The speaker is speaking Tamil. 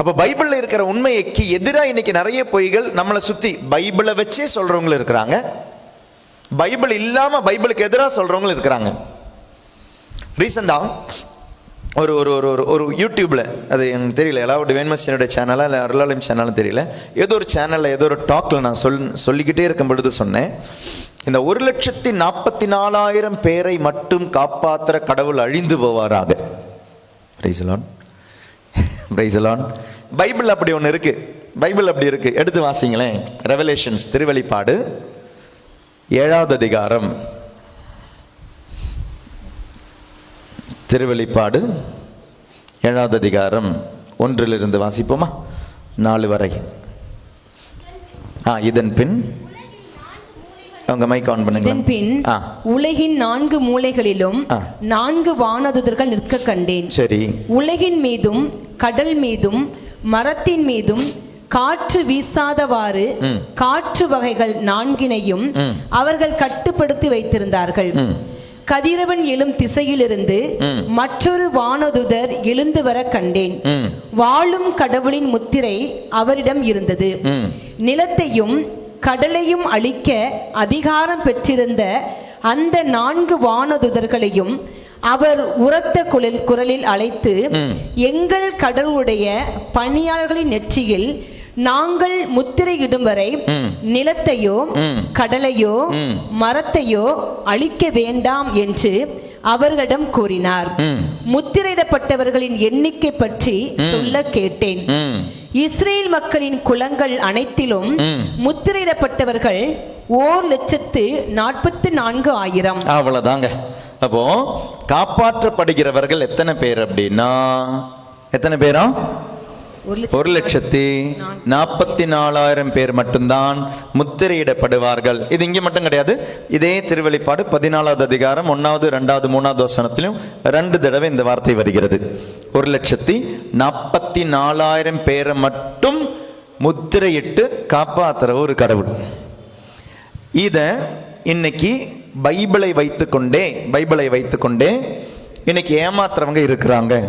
அப்போ பைபிளில் இருக்கிற உண்மைக்கு எதிராக இன்னைக்கு நிறைய பொய்கள் நம்மளை சுற்றி பைபிளை வச்சே சொல்கிறவங்களும் இருக்கிறாங்க. பைபிள் இல்லாமல் பைபிளுக்கு எதிராக சொல்கிறவங்களும் இருக்கிறாங்க. ரீசெண்டாக ஒரு ஒரு ஒரு ஒரு ஒரு யூடியூப்பில் அது எனக்கு தெரியல எல்லாவோட வேன்மசியனுடைய சேனலாக இல்லை அருளாலயம் சேனலும் தெரியல ஏதோ ஒரு சேனலில் ஏதோ ஒரு டாக்ல நான் சொல் சொல்லிக்கிட்டே இருக்கும் பொழுது சொன்னேன். இந்த ஒரு லட்சத்தி நாற்பத்தி நாலாயிரம் பேரை மட்டும் காப்பாற்றுற கடவுள் அழிந்து போவாராக. ரீசலான் பிரைசலான் பைபிள் அப்படி ஒன்று இருக்கு. பைபிள் அப்படி இருக்கு. எடுத்து வாசிங்களேன். ரெவலேஷன்ஸ் திருவெளிப்பாடு ஏழாவது அதிகாரம். திருவெளிப்பாடு ஏழாவது அதிகாரம். ஒன்றிலிருந்து வாசிப்போமா? நாலு வரை. ஆ இதன் பின். உங்க மைக் ஆன் பண்ணுங்க பின் உலகின் நான்கு மூலைகளிலும். நான்கு வானதுதர்கள் நிற்க கண்டேன். சரி. உலகின் மீதும் கடல் மீதும் மரத்தின் மீதும் காற்று வீசாதவாறு காற்று வகைகள் நான்கினையும் அவர்கள் கட்டுப்படுத்தி வைத்திருந்தார்கள். கதிரவன் எழும் திசையிலிருந்து மற்றொரு வானதுதர் எழுந்து வர கண்டேன். வாழும் கடவுளின் முத்திரை அவரிடம் இருந்தது. நிலத்தையும் கடலையும் அழிக்க அதிகாரம் பெற்றிருந்த அந்த நான்கு வானதுதர்களையும் அவர் உரத்த குரல் குரலில் அழைத்து எங்கள் கடவுளுடைய பணியாளர்களின் நெற்றியில் நாங்கள் முத்திரையிடும் வரை நிலத்தையோ கடலையோ மரத்தையோ அழிக்க வேண்டாம் என்று அவர்களிடம் கூறினார். முத்திரையிடப்பட்டவர்களின் எண்ணிக்கை பற்றி சொல்ல கேட்டேன். இஸ்ரேல் மக்களின் குலங்கள் அனைத்திலும் முத்திரையிடப்பட்டவர்கள் ஓர் லட்சத்து நாற்பத்தி நான்கு ஆயிரம். அவ்வளவுதாங்க. அப்போ காப்பாற்றப்படுகிறவர்கள் எத்தனை பேர் அப்படின்னா? எத்தனை பேரா? ஒரு லட்சத்து நாற்பத்தி நாலாயிரம் பேர் மட்டும்தான் முத்திரையிடப்படுவார்கள். இது இங்கே மட்டும் கிடையாது. இதே திருவெளிப்பாடு பதினாலாவது அதிகாரம் ஒன்னாவது ரெண்டாவது மூணாவது வசனத்திலும் ரெண்டு தடவை இந்த வார்த்தை வருகிறது. ஒரு லட்சத்தி நாற்பத்தி நாலாயிரம் பேரை மட்டும் முத்திரையிட்டு காப்பாத்துற ஒரு கடவுள். இத இன்னைக்கு பைபிளை வைத்துக்கொண்டே பைபிளை வைத்துக்கொண்டே இன்னைக்கு ஏமாத்துறவங்க இருக்கிறாங்க.